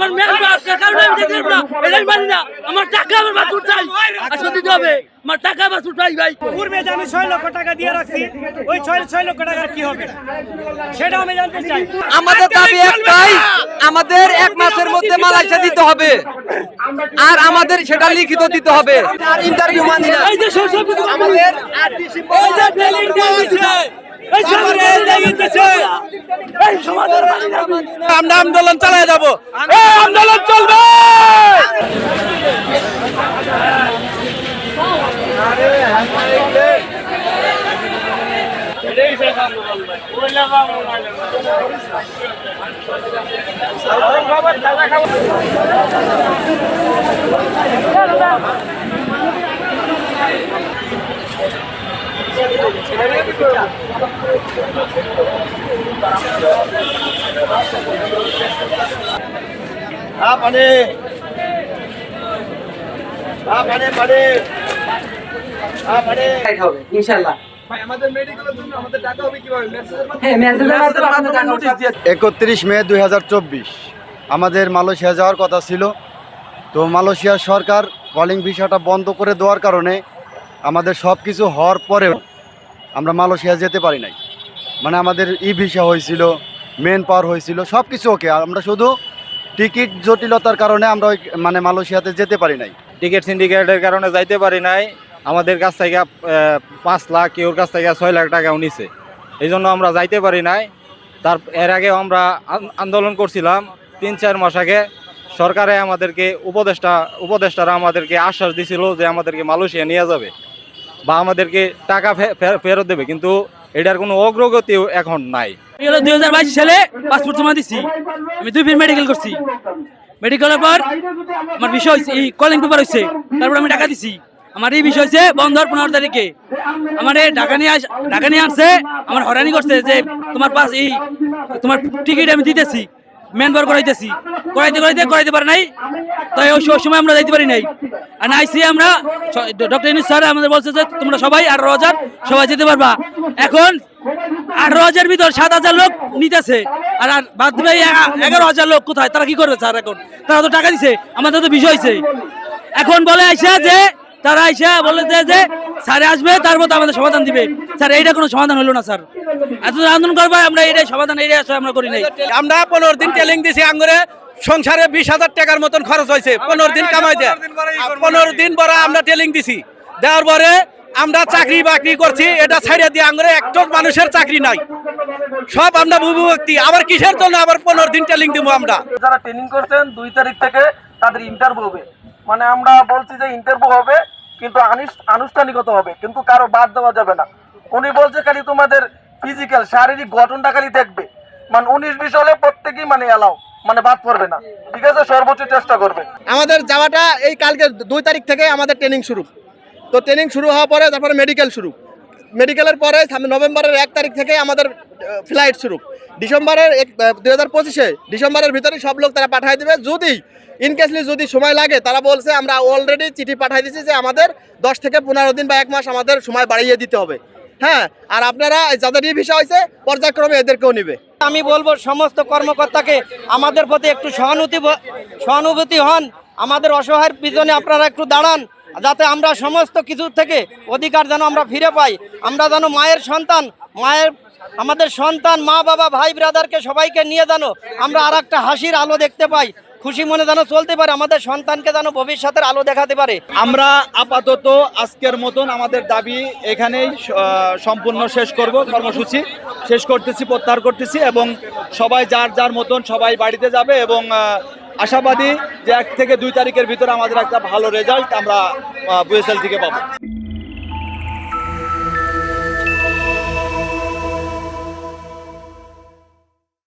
আমার মেয়ের বাচ্চার কারণে আমি যেতে পারব না। এটাই মানি না। আমার টাকা আমার বাছুর চাই। আসলে দিতে হবে। আমার টাকা বাছুর চাই ভাই। পূর্বে যে আমি ছয় লক্ষ টাকা দিয়ে রাখছি ওই ছয় ছয় লক্ষ টাকার কি হবে? সেটা আমি জানতে চাই। আমাদের দাবি একটাই আমাদের এক মাসের মধ্যে মালাইসা দিতে হবে। আর আমাদের সেটা লিখিত দিতে হবে। আর ইন্টারভিউ মানি না এই যে সব সব কিছু আমাদের এই যে ট্রেনিং দিয়েছে এই সব দিয়েছে এই সমাধান মানি না আমি। আমরা আন্দোলন চালিয়ে যাব। আন্দোলন চলবে! পানি একত্রিশ মে দু হাজার চব্বিশ। আমাদের মালয়েশিয়া যাওয়ার কথা ছিল। তো মালয়েশিয়ার সরকার কলিং ভিসাটা বন্ধ করে দেওয়ার কারণে আমাদের সব কিছু হওয়ার পরেও আমরা মালয়েশিয়া যেতে পারি নাই। মানে আমাদের ই ভিসা হয়েছিল মেন পাওয়ার হয়েছিল সব কিছু ওকে আমরা শুধু টিকিট জটিলতার কারণে আমরা ওই মানে মালয়েশিয়াতে যেতে পারি নাই। টিকিট সিন্ডিকেটের কারণে যাইতে পারি নাই। আমাদের কাছ থেকে পাঁচ লাখ কেউর কাছ থেকে ছয় লাখ টাকাও নিছে। এই জন্য আমরা যাইতে পারি নাই। তার, এর আগে আমরা আন্দোলন করছিলাম। তিন, চার মাস আগে সরকারে আমাদেরকে উপদেষ্টা, উপদেষ্টারা আমাদেরকে আশ্বাস দিছিল যে আমাদেরকে মালয়েশিয়া নিয়ে যাবে। বা আমাদেরকে টাকা ফেরত দেবে। কিন্তু এটার কোনো অগ্রগতিও এখন নাই। দুই হাজার বাইশ সালে পাসপোর্ট জমা দিছি। আমি দুই ফির মেডিকেল করছি। মেডিকেলের পর আমার বিষয় হয়েছে, এই কলিং পেপার হয়েছে। তারপর আমি টাকা দিছি। আমার এই বিষয় হয়েছে, বন্ধ হওয়ার পনেরো তারিখে। আমার ঢাকা নিয়ে ঢাকা নিয়ে আসছে, আমার হরানি করছে যে তোমার পাস এই তোমার টিকিট আমি দিতেছি মেন বার করাইতেছি। করাইতে করাইতে করাইতে পারে নাই। তাই ওই সময় আমরা যাইতে পারি নাই। আর আইসি আমরা ডক্টর ইনুস স্যার আমাদের বলছে যে তোমরা সবাই আঠারো হাজার সবাই যেতে পারবা। এখন আঠারো হাজার ভিতর সাত হাজার লোক নিতেছে। আর আর বাদ এগারো হাজার লোক কোথায়? তারা কি করবে স্যার এখন? তারা তো টাকা দিছে, আমাদের তো বিষয় হয়েছে এখন বলে আইসা যে, তারা আইসা বলে যে স্যারে আসবে তার মতো আমাদের সমাধান দিবে। স্যার, এইটা কোনো সমাধান হলো না, স্যার। এত আন্দোলন করবে, আমরা এইটাই সমাধান আসলে আমরা করি নাই। আমরা পনেরো দিন ট্রেনিং দিছি আঙ্গুরে। সংসারে বিশ হাজার টাকার মতন খরচ হয়েছে। পনেরো দিন কামাই দেয়। পনেরো দিন পরে আমরা ট্রেনিং দিছি। দেওয়ার পরে আমরা চাকরি বাকরি করছি এটা ছাড়িয়ে দিয়ে আঙ্গুরে একজন মানুষের চাকরি নাই। সব আমরা বুভুভক্তি। আবার কিসের জন্য আবার পনেরো দিন ট্রেনিং দিব আমরা? যারা ট্রেনিং করছেন দুই তারিখ থেকে তাদের ইন্টারভিউ হবে। মানে আমরা বলছি যে ইন্টারভিউ হবে কিন্তু আনুষ- আনুষ্ঠানিকতা হবে কিন্তু কারও বাদ দেওয়া যাবে না। উনি বলছে খালি তোমাদের ফিজিক্যাল শারীরিক গঠনটা খালি দেখবে। মানে উনিশ, বিশ হলে প্রত্যেকেই মানে এলাও মানে বাদ পড়বে না। ঠিক আছে? সর্বোচ্চ চেষ্টা করবে। আমাদের যাওয়াটা এই কালকে দুই তারিখ থেকে আমাদের ট্রেনিং শুরু। তো ট্রেনিং শুরু হওয়ার পরে তারপরে মেডিকেল শুরু। মেডিকেলের পরে নভেম্বরের এক তারিখ থেকে আমাদের ফ্লাইট শুরু। ডিসেম্বরের এক দুই হাজার পঁচিশে ডিসেম্বরের ভিতরে সব লোক তারা পাঠিয়ে দেবে। যদি ইনকেসলি যদি সময় লাগে, তারা বলছে আমরা অলরেডি চিঠি পাঠিয়ে দিচ্ছি যে আমাদের দশ থেকে পনেরো দিন বা এক মাস আমাদের সময় বাড়িয়ে দিতে হবে। হ্যাঁ? আর আপনারা, যাদের ই ভিসা হয়েছে, পর্যায়ক্রমে এদেরকেও নিবে। আমি বলব সমস্ত কর্মকর্তাকে আমাদের প্রতি একটু সহানুভূতি সহানুভূতি হন, আমাদের অসহায়ের পিছনে আপনারা একটু দাঁড়ান, যাতে আমরা সমস্ত কিছু থেকে অধিকার যেন আমরা ফিরে পাই। আমরা যেন মায়ের সন্তান, মায়ের, আমাদের সন্তান, মা, বাবা, ভাই ব্রাদারকে সবাইকে নিয়ে যেন আমরা আর একটা হাসির আলো দেখতে পাই। খুশি মনে যেন চলতে পারে, আমাদের সন্তানকে যেন ভবিষ্যতের আলো দেখাতে পারে। আমরা আপাতত আজকের মতন আমাদের দাবি এখানেই সম্পূর্ণ শেষ করব, কর্মসূচি শেষ করতেছি, প্রত্যাহার করতেছি এবং সবাই যার যার মতন সবাই বাড়িতে যাবে এবং আশাবাদী যে এক থেকে দুই তারিখের ভিতরে আমাদের একটা ভালো রেজাল্ট আমরা বুয়েসেল থেকে পাবো।